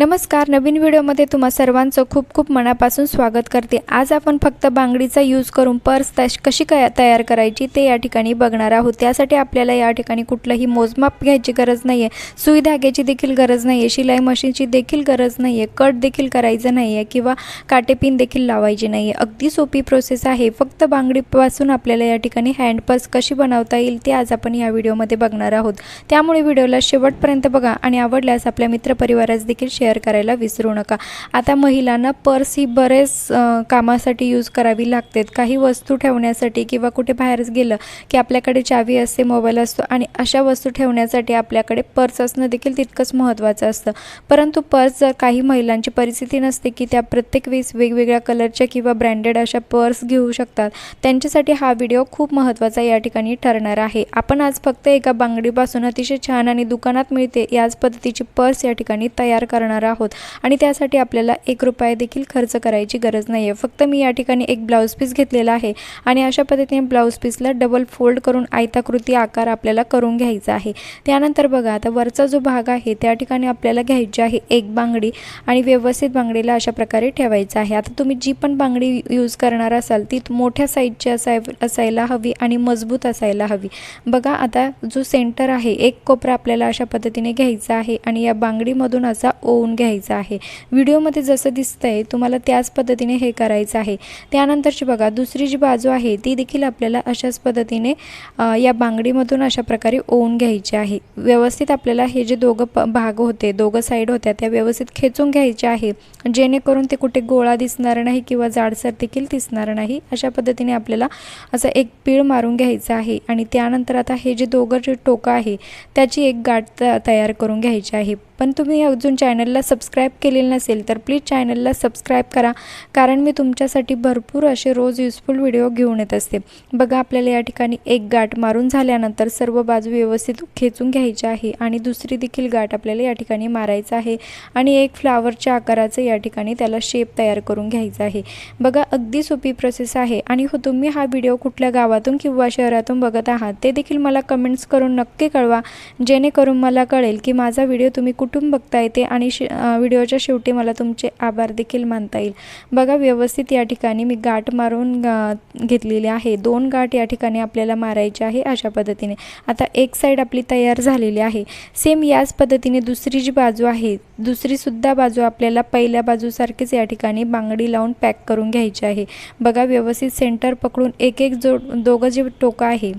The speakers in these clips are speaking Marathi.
नमस्कार नवीन व्हिडिओमध्ये तुम्हा सर्वांचं खूप खूप मनापासून स्वागत करते. आज आपण फक्त बांगडीचा यूज करून पर्स तश कशी काय तयार करायची ते या ठिकाणी बघणार आहोत. त्यासाठी आपल्याला या ठिकाणी कुठलंही मोजमाप घ्यायची गरज नाही आहे सुई धाग्याची देखील गरज नाही आहे शिलाई मशीनची देखील गरज नाही आहे कट देखील करायचं नाही आहे किंवा काटेपिन देखील लावायची नाही आहे अगदी सोपी प्रोसेस आहे. फक्त बांगडीपासून आपल्याला या ठिकाणी हँड पर्स कशी बनवता येईल ते आज आपण या व्हिडिओमध्ये बघणार आहोत. त्यामुळे व्हिडिओला शेवटपर्यंत बघा आणि आवडल्यास आपल्या मित्रपरिवारास देखील शेअर करायला विसरू नका. आता महिलांना पर्स ही बरेच कामासाठी यूज करावी लागते काही वस्तू ठेवण्यासाठी किंवा कुठे बाहेरच गेलं की आपल्याकडे चावी असते मोबाईल असतो आणि अशा वस्तू ठेवण्यासाठी आपल्याकडे पर्स असणं देखील तितकंच महत्त्वाचं असतं. परंतु पर्स जर काही महिलांची परिस्थिती नसते की त्या प्रत्येक वेळेस वेगवेगळ्या कलरच्या किंवा ब्रँडेड अशा पर्स घेऊ शकतात त्यांच्यासाठी हा व्हिडिओ खूप महत्त्वाचा या ठिकाणी ठरणार आहे. आपण आज फक्त एका बांगडीपासून अतिशय छान आणि दुकानात मिळते याच पद्धतीची पर्स या ठिकाणी तयार करणार आहोत. आणि त्यासाठी आपल्याला एक रुपया देखील खर्च करायची गरज नाही आहे फक्त मी या ठिकाणी एक ब्लाऊज पीस घेतलेला आहे आणि अशा पद्धतीने ब्लाऊज पीसला डबल फोल्ड करून आयताकृती आकार आपल्याला करून घ्यायचा आहे. त्यानंतर बघा आता वरचा जो भाग आहे त्या ठिकाणी आपल्याला घ्यायची आहे एक बांगडी आणि व्यवस्थित बांगडीला अशा प्रकारे ठेवायचं आहे. आता तुम्ही जी पण बांगडी यूज करणार असाल ती मोठ्या साईजची असाय असायला हवी आणि मजबूत असायला हवी. बघा आता जो सेंटर आहे एक कोपरा आपल्याला अशा पद्धतीने घ्यायचा आहे आणि या बांगडीमधून असा ओ ओवून घ्यायचं आहे. व्हिडिओमध्ये जसं दिसतंय तुम्हाला त्याच पद्धतीने हे करायचं आहे. त्यानंतरची बघा दुसरी जी बाजू आहे ती देखील आपल्याला अशाच पद्धतीने या बांगडीमधून अशा प्रकारे ओवून घ्यायची आहे. व्यवस्थित आपल्याला हे जे दोघं प भाग होते दोघं साईड होत्या त्या व्यवस्थित खेचून घ्यायच्या आहे. जेणेकरून ते कुठे गोळा दिसणार नाही किंवा जाडसर देखील दिसणार नाही अशा पद्धतीने आपल्याला असं एक पीळ मारून घ्यायचं आहे. आणि त्यानंतर आता हे जे दोघं जे टोकं आहे त्याची एक गाठ त तयार करून घ्यायची आहे. पण तुम्ही अजून चॅनलला सबस्क्राईब केलेलं नसेल तर प्लीज चॅनलला सबस्क्राईब करा. कारण मी तुमच्यासाठी भरपूर असे रोज युजफुल व्हिडिओ घेऊन येत असते. बघा आपल्याला या ठिकाणी एक गाठ मारून झाल्यानंतर सर्व बाजू व्यवस्थित खेचून घ्यायची आहे आणि दुसरी देखील गाठ आपल्याला या ठिकाणी मारायचं आहे आणि एक फ्लावरच्या आकाराचं या ठिकाणी त्याला शेप तयार करून घ्यायचा आहे. बघा अगदी सोपी प्रोसेस आहे आणि हो तुम्ही हा व्हिडिओ कुठल्या गावातून किंवा शहरातून बघत आहात ते देखील मला कमेंट्स करून नक्की कळवा. जेणेकरून मला कळेल की माझा व्हिडिओ तुम्ही कुठून बघता येते आणि शे व्हिडिओच्या शेवटी मला तुमचे आभार देखील मानता येईल. बघा व्यवस्थित या ठिकाणी मी गाठ मारून घेतलेली आहे. दोन गाठ या ठिकाणी आपल्याला मारायची आहे अशा पद्धतीने. आता एक साईड आपली तयार झालेली आहे. सेम याच पद्धतीने दुसरी जी बाजू आहे दुसरीसुद्धा बाजू आपल्याला पहिल्या बाजूसारखीच या ठिकाणी बांगडी लावून पॅक करून घ्यायची आहे. बघा व्यवस्थित सेंटर पकडून एक एक जो दोघं जे टोकं आहे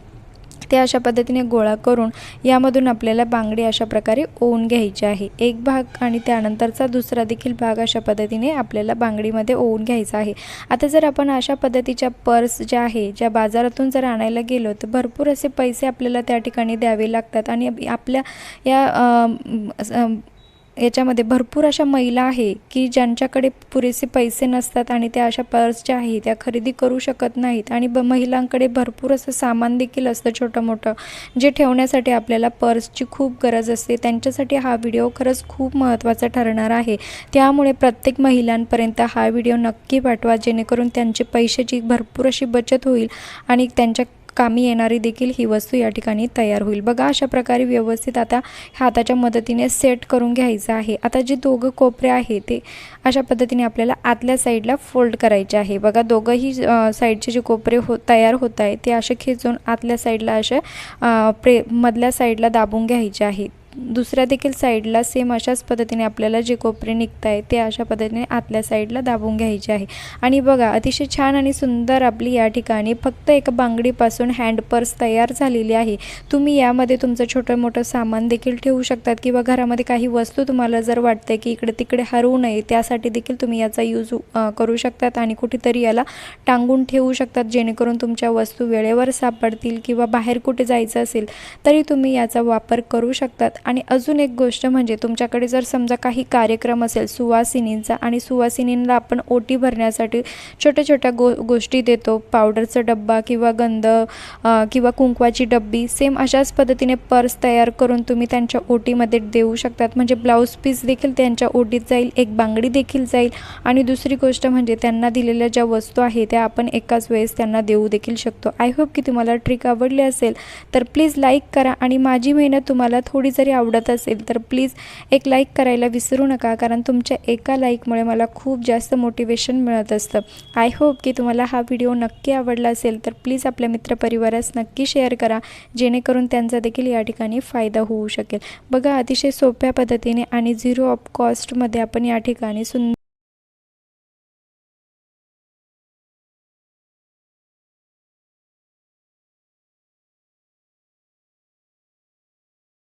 ते अशा पद्धतीने गोळा करून यामधून आपल्याला बांगडी अशा प्रकारे ओवून घ्यायची आहे. एक भाग आणि त्यानंतरचा दुसरा देखील भाग अशा पद्धतीने आपल्याला बांगडीमध्ये ओवून घ्यायचा आहे. आता जर आपण अशा पद्धतीच्या पर्स ज्या आहे ज्या बाजारातून जर आणायला गेलो तर भरपूर असे पैसे आपल्याला त्या ठिकाणी द्यावे लागतात आणि आपल्या या याच्यामध्ये भरपूर अशा महिला आहे की ज्यांच्याकडे पुरेसे पैसे नसतात आणि त्या अशा पर्स ज्या आहे त्या खरेदी करू शकत नाहीत. आणि ब महिलांकडे भरपूर असं सामान देखील असतं छोटं मोठं जे ठेवण्यासाठी आपल्याला पर्सची खूप गरज असते. त्यांच्यासाठी हा व्हिडिओ खरंच खूप महत्त्वाचा ठरणार आहे. त्यामुळे प्रत्येक महिलांपर्यंत हा व्हिडिओ नक्की पाठवा जेणेकरून त्यांचे पैशाची भरपूर अशी बचत होईल आणि त्यांच्या कामी येणारी देखील ही वस्तू या ठिकाणी तयार होईल. बघा अशा प्रकारे व्यवस्थित आता हाताच्या मदतीने सेट करून घ्यायचं आहे. आता जे दोघं कोपरे आहे ते अशा पद्धतीने आपल्याला आतल्या साईडला फोल्ड करायचे आहे. बघा दोघंही साईडचे जे कोपरे हो तयार होत आहे ते असे खेचून आतल्या साईडला असे प्रे मधल्या साईडला दाबून घ्यायचे आहे. दुसऱ्या देखील साईडला सेम अशाच पद्धतीने आपल्याला जे कोपरे निघत आहे ते अशा पद्धतीने आतल्या साईडला दाबून घ्यायचे आहे. आणि बघा अतिशय छान आणि सुंदर आपली या ठिकाणी फक्त एका बांगडीपासून हँड पर्स तयार झालेली आहे. तुम्ही यामध्ये तुमचं छोटं मोठं सामान देखील ठेवू शकतात किंवा घरामध्ये काही वस्तू तुम्हाला जर वाटते की इकडे तिकडे हरवू नये त्यासाठी देखील तुम्ही याचा यूज करू शकतात आणि कुठेतरी याला टांगून ठेवू शकतात जेणेकरून तुमच्या वस्तू वेळेवर सापडतील किंवा बाहेर कुठे जायचं असेल तरी तुम्ही याचा वापर करू शकतात. आणि अजून एक गोष्ट म्हणजे तुमच्याकडे जर समजा काही कार्यक्रम असेल सुवासिनींचा आणि सुवासिनींना आपण ओटी भरण्यासाठी छोट्या छोट्या गो गोष्टी देतो. पावडरचा डब्बा किंवा गंध किंवा कुंकवाची डब्बी सेम अशाच पद्धतीने पर्स तयार करून तुम्ही त्यांच्या ओटीमध्ये देऊ शकतात. म्हणजे ब्लाऊज पीस देखील त्यांच्या ओटीत जाईल एक बांगडी देखील जाईल आणि दुसरी गोष्ट म्हणजे त्यांना दिलेल्या ज्या वस्तू आहे त्या आपण एकाच वेळेस त्यांना देऊ देखील शकतो. आय होप की तुम्हाला ट्रिक आवडली असेल तर प्लीज लाईक करा आणि माझी मेहनत तुम्हाला थोडी जरी जरी आवडत असेल तर प्लीज एक लाईक करायला विसरू नका कारण तुमच्या एका लाईकमुळे मला खूप जास्त मोटिवेशन मिळत असतं. आय होप की तुम्हाला हा व्हिडिओ नक्की आवडला असेल तर प्लीज आपल्या मित्रपरिवारास नक्की शेअर करा जेणेकरून त्यांचा देखील या ठिकाणी फायदा होऊ शकेल. बघा अतिशय सोप्या पद्धतीने आणि झिरो ऑफ कॉस्टमध्ये आपण या ठिकाणी सुंदर